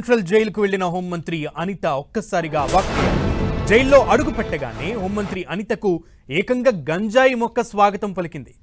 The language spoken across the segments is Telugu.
సెంట్రల్ జైలుకు వెళ్ళిన హోంమంత్రి అనిత ఒక్కసారిగా జైల్లో అడుగు పెట్టగానే హోంమంత్రి అనితకు ఏకంగా గంజాయి మొక్క స్వాగతం పలికింది.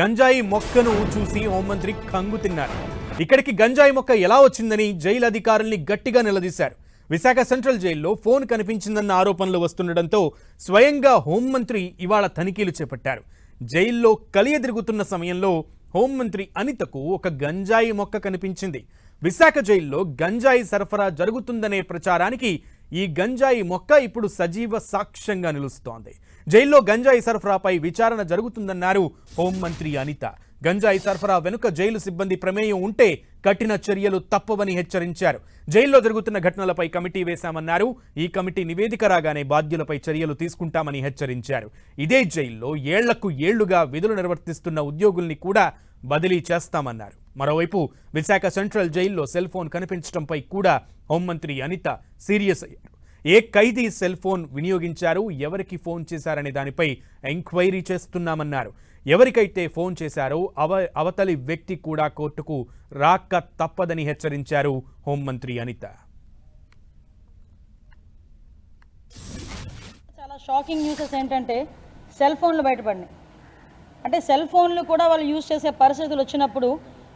గంజాయి మొక్కను చూసి హోంమంత్రి కంగు తిన్నారు. ఇక్కడికి గంజాయి మొక్క ఎలా వచ్చిందని జైలు అధికారుల్ని గట్టిగా నిలదీశారు. విశాఖ సెంట్రల్ జైల్లో ఫోన్ కనిపించిందన్న ఆరోపణలు వస్తుండటంతో స్వయంగా హోంమంత్రి ఇవాళ తనిఖీలు చేపట్టారు. జైల్లో కలియదిరుగుతున్న సమయంలో హోంమంత్రి అనితకు ఒక గంజాయి మొక్క కనిపించింది. విశాఖ జైల్లో గంజాయి సరఫరా జరుగుతుందనే ప్రచారానికి ఈ గంజాయి మొక్క ఇప్పుడు సజీవ సాక్ష్యంగా నిలుస్తోంది. జైల్లో గంజాయి సరఫరాపై విచారణ జరుగుతుందన్నారు హోంమంత్రి అనిత. గంజాయి సరఫరా వెనుక జైలు సిబ్బంది ప్రమేయం ఉంటే కఠిన చర్యలు తప్పవని హెచ్చరించారు. జైల్లో జరుగుతున్న ఘటనలపై కమిటీ వేశామన్నారు. ఈ కమిటీ నివేదిక రాగానే బాధ్యులపై చర్యలు తీసుకుంటామని హెచ్చరించారు. ఇదే జైల్లో ఏళ్ళకు ఏళ్ళుగా విధులు నిర్వర్తిస్తున్న ఉద్యోగుల్ని కూడా బదిలీ చేస్తామన్నారు. మరోవైపు విశాఖ సెంట్రల్ జైల్లో సెల్ ఫోన్ కనిపించడంపై కూడా హోంమంత్రి అనిత సీరియస్ అయ్యారు ఏ ఖైదీ సెల్ ఫోన్ వినియోగించారు ఎవరికి ఫోన్ చేశారనే దానిపై ఎంక్వైరీ చేస్తున్నామన్నారు. ఎవరికైతే ఫోన్ చేశారో అవ అవతలి వ్యక్తి కూడా కోర్టుకు రాక తప్పదని హెచ్చరించారు హోంమంత్రి అనిత. చాలా షాకింగ్ న్యూసెస్ ఏంటంటే సెల్ ఫోన్లు బయటపడినాయి. అంటే సెల్ ఫోన్లు కూడా వాళ్ళు యూజ్ చేసే పరిస్థితులు వచ్చినప్పుడు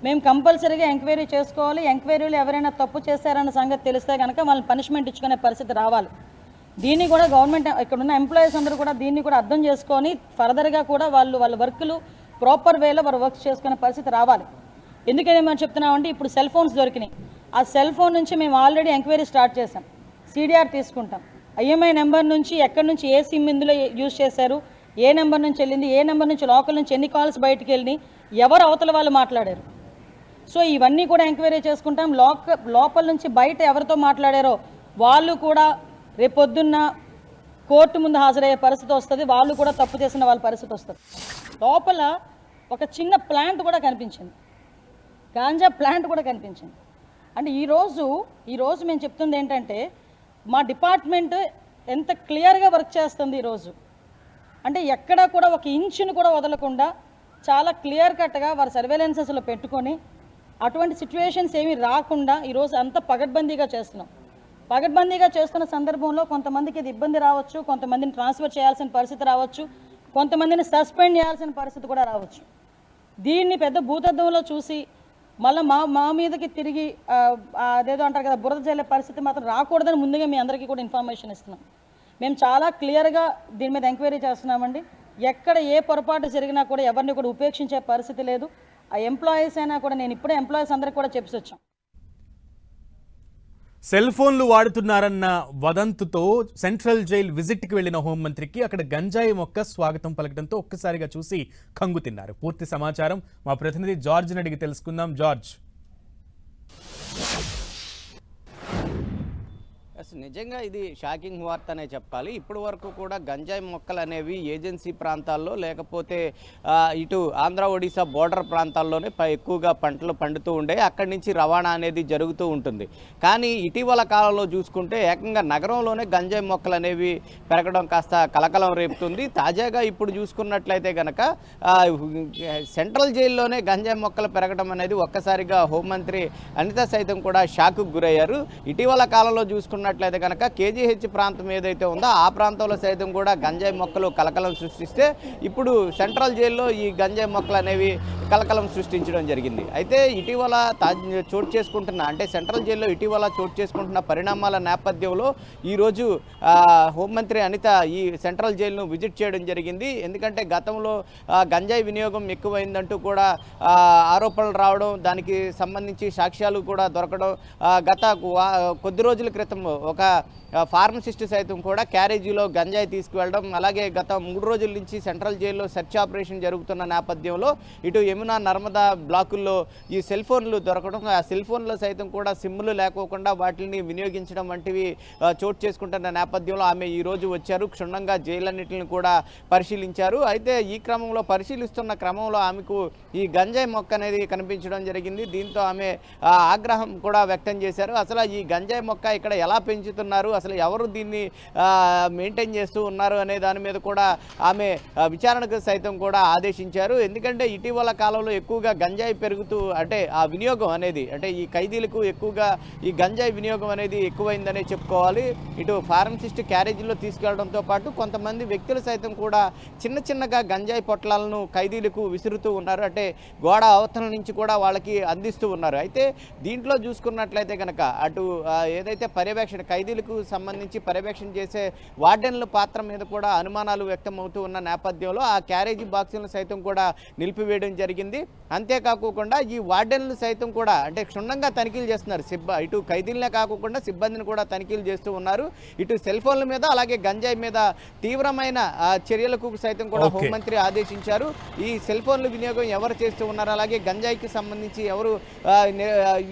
మేము కంపల్సరీగా ఎంక్వైరీ చేసుకోవాలి. ఎంక్వైరీలు ఎవరైనా తప్పు చేశారన్న సంగతి తెలిస్తే కనుక వాళ్ళని పనిష్మెంట్ ఇచ్చుకునే పరిస్థితి రావాలి. దీన్ని కూడా గవర్నమెంట్ ఇక్కడ ఉన్న ఎంప్లాయీస్ అందరూ కూడా దీన్ని కూడా అర్థం చేసుకొని ఫర్దర్గా కూడా వాళ్ళు వాళ్ళ వర్కులు ప్రాపర్ వేలో వారు వర్క్ చేసుకునే పరిస్థితి రావాలి. ఎందుకని మనం చెప్తున్నామంటే ఇప్పుడు సెల్ ఫోన్స్ దొరికినాయి. ఆ సెల్ ఫోన్ నుంచి మేము ఆల్రెడీ ఎంక్వైరీ స్టార్ట్ చేసాం సిడిఆర్ తీసుకుంటాం. ఐఎంఐ నెంబర్ నుంచి ఎక్కడి నుంచి ఏ సిమ్ ఇందులో యూజ్ చేశారు? ఏ నెంబర్ నుంచి వెళ్ళింది? ఏ నెంబర్ నుంచి లోకల్ నుంచి ఎన్ని కాల్స్ బయటికి వెళ్ళి ఎవరు అవతల వాళ్ళు మాట్లాడారు? సో ఇవన్నీ కూడా ఎంక్వైరీ చేసుకుంటాం. లోక లోపల నుంచి బయట ఎవరితో మాట్లాడారో వాళ్ళు కూడా రేపొద్దున్న కోర్టు ముందు హాజరయ్యే పరిస్థితి వస్తుంది. వాళ్ళు కూడా తప్పు చేసిన వాళ్ళ పరిస్థితి వస్తుంది. లోపల ఒక చిన్న ప్లాంట్ కూడా కనిపించింది. గాంజా ప్లాంట్ కూడా కనిపించింది. అంటే ఈరోజు ఈరోజు మేము చెప్తుంది ఏంటంటే మా డిపార్ట్మెంట్ ఎంత క్లియర్గా వర్క్ చేస్తుంది ఈరోజు అంటే ఎక్కడా కూడా ఒక ఇంచును కూడా వదలకుండా చాలా క్లియర్ కట్గా వారి సర్వేలెన్సెస్లో పెట్టుకొని అటువంటి సిచ్యువేషన్స్ ఏమీ రాకుండా ఈరోజు అంత పగడ్బందీగా చేస్తున్నాం. పగడ్బందీగా చేస్తున్న సందర్భంలో కొంతమందికి ఇది ఇబ్బంది రావచ్చు కొంతమందిని ట్రాన్స్ఫర్ చేయాల్సిన పరిస్థితి రావచ్చు కొంతమందిని సస్పెండ్ చేయాల్సిన పరిస్థితి కూడా రావచ్చు. దీన్ని పెద్ద భూతద్దంలో చూసి మళ్ళీ మా మా మీదకి తిరిగి అదేదో అంటారు కదా బురద చల్లే పరిస్థితి మాత్రం రాకూడదని ముందుగా మీ అందరికీ కూడా ఇన్ఫర్మేషన్ ఇస్తున్నాం. మేము చాలా క్లియర్గా దీని మీద ఎంక్వైరీ చేస్తున్నామండి. ఎక్కడ ఏ పొరపాటు జరిగినా కూడా ఎవరిని కూడా ఉపేక్షించే పరిస్థితి లేదు. ఆ ఎంప్లాయీస్ అయినా కూడా నేను ఇప్పుడే ఎంప్లాయీస్ అందరికి కూడా చెప్పి వచ్చాం. సెల్ ఫోన్లు వాడుతున్నారన్న వదంతుతో సెంట్రల్ జైల్ విజిట్కి వెళ్ళిన హోంమంత్రికి అక్కడ గంజాయి మొక్క స్వాగతం పలకడంతో ఒక్కసారిగా చూసి కంగుతిన్నారు పూర్తి సమాచారం మా ప్రతినిధి జార్జ్ని అడిగి తెలుసుకుందాం. జార్జ్. అసలు నిజంగా ఇది షాకింగ్ వార్త అనే చెప్పాలి. ఇప్పటి వరకు కూడా గంజాయి మొక్కలు అనేవి ఏజెన్సీ ప్రాంతాల్లో లేకపోతే ఇటు ఆంధ్ర ఒడిశా బోర్డర్ ప్రాంతాల్లోనే ఎక్కువగా పంటలు పండుతూ ఉండే అక్కడి నుంచి రవాణా అనేది జరుగుతూ ఉంటుంది. కానీ ఇటీవల కాలంలో చూసుకుంటే ఏకంగా నగరంలోనే గంజాయి మొక్కలు అనేవి పెరగడం కాస్త కలకలం రేపుతుంది. తాజాగా ఇప్పుడు చూసుకున్నట్లయితే కనుక సెంట్రల్ జైల్లోనే గంజాయి మొక్కలు పెరగడం అనేది ఒక్కసారిగా హోంమంత్రి అనిత సైతం కూడా షాక్కు గురయ్యారు. ఇటీవల కాలంలో చూసుకున్న చూసుకున్నట్లయితే కనుక కేజీహెచ్ ప్రాంతం ఏదైతే ఉందో ఆ ప్రాంతంలో సైతం కూడా గంజాయి మొక్కలు కలకలం సృష్టిస్తే ఇప్పుడు సెంట్రల్ జైల్లో ఈ గంజాయి మొక్కలు అనేవి కలకలం సృష్టించడం జరిగింది. అయితే ఇటీవల చోటు చేసుకుంటున్న అంటే సెంట్రల్ జైల్లో ఇటీవల చోటు చేసుకుంటున్న పరిణామాల నేపథ్యంలో ఈరోజు హోంమంత్రి అనిత ఈ సెంట్రల్ జైలును విజిట్ చేయడం జరిగింది. ఎందుకంటే గతంలో గంజాయి వినియోగం ఎక్కువైందంటూ కూడా ఆరోపణలు రావడం దానికి సంబంధించి సాక్ష్యాలు కూడా దొరకడం గత కొద్ది రోజుల క్రితం ఒక ఫార్మసిస్ట్ సైతం కూడా క్యారేజీలో గంజాయి తీసుకువెళ్ళడం అలాగే గత మూడు రోజుల నుంచి సెంట్రల్ జైల్లో సెర్చ్ ఆపరేషన్ జరుగుతున్న నేపథ్యంలో ఇటు యమునా నర్మదా బ్లాకుల్లో ఈ సెల్ ఫోన్లు దొరకడం ఆ సెల్ ఫోన్లో సైతం కూడా సిమ్లు లేకోకుండా వాటిని వినియోగించడం వంటివి చోటు చేసుకుంటున్న నేపథ్యంలో ఆమె ఈ రోజు వచ్చారు. క్షుణ్ణంగా జైలన్నింటిని కూడా పరిశీలించారు. అయితే ఈ క్రమంలో పరిశీలిస్తున్న క్రమంలో ఆమెకు ఈ గంజాయి మొక్క అనేది కనిపించడం జరిగింది. దీంతో ఆమె ఆగ్రహం కూడా వ్యక్తం చేశారు. అసలు ఈ గంజాయి మొక్క ఇక్కడ ఎలా పెంచుతున్నారు. అసలు ఎవరు దీన్ని మెయింటైన్ చేస్తూ ఉన్నారు అనే దాని మీద కూడా ఆమె విచారణకు సైతం కూడా ఆదేశించారు. ఎందుకంటే ఇటీవల కాలంలో ఎక్కువగా గంజాయి పెరుగుతూ అంటే ఆ వినియోగం అనేది అంటే ఈ ఖైదీలకు ఎక్కువగా ఈ గంజాయి వినియోగం అనేది ఎక్కువైందనే చెప్పుకోవాలి. ఇటు ఫార్మసిస్ట్ క్యారేజీలో తీసుకెళ్ళడంతో పాటు కొంతమంది వ్యక్తులు సైతం కూడా చిన్న చిన్నగా గంజాయి పొట్లాలను ఖైదీలకు విసురుతూ ఉన్నారు. అంటే గోడ అవతల నుంచి కూడా వాళ్ళకి అందిస్తూ ఉన్నారు. అయితే దీంట్లో చూసుకున్నట్లయితే కనుక అటు ఏదైతే పర్యవేక్షణ ఖైదీలకు సంబంధించి పర్యవేక్షణ చేసే వార్డెన్ల పాత్ర మీద కూడా అనుమానాలు వ్యక్తం అవుతూ ఉన్న నేపథ్యంలో ఆ క్యారేజీ బాక్సులను సైతం కూడా నిలిపివేయడం జరిగింది. అంతేకాకుండా ఈ వార్డెన్లు సైతం కూడా అంటే క్షుణ్ణంగా తనిఖీలు చేస్తున్నారు. సిబ్బ ఇటు ఖైదీలనే కాకుండా సిబ్బందిని కూడా తనిఖీలు చేస్తూ ఉన్నారు. ఇటు సెల్ ఫోన్ల మీద అలాగే గంజాయి మీద తీవ్రమైన చర్యలకు సైతం కూడా. హోంమంత్రి ఆదేశించారు. ఈ సెల్ ఫోన్ల వినియోగం ఎవరు చేస్తూ ఉన్నారు? అలాగే గంజాయికి సంబంధించి ఎవరు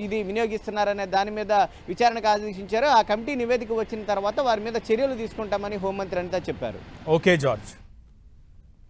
ఇది వినియోగిస్తున్నారనే దాని మీద విచారణకు ఆదేశించారు. ఆ కమిటీ నివేదిక వచ్చిన తర్వాత వారి మీద చర్యలు తీసుకుంటామని హోంమంత్రి అనిత చెప్పారు. Okay George.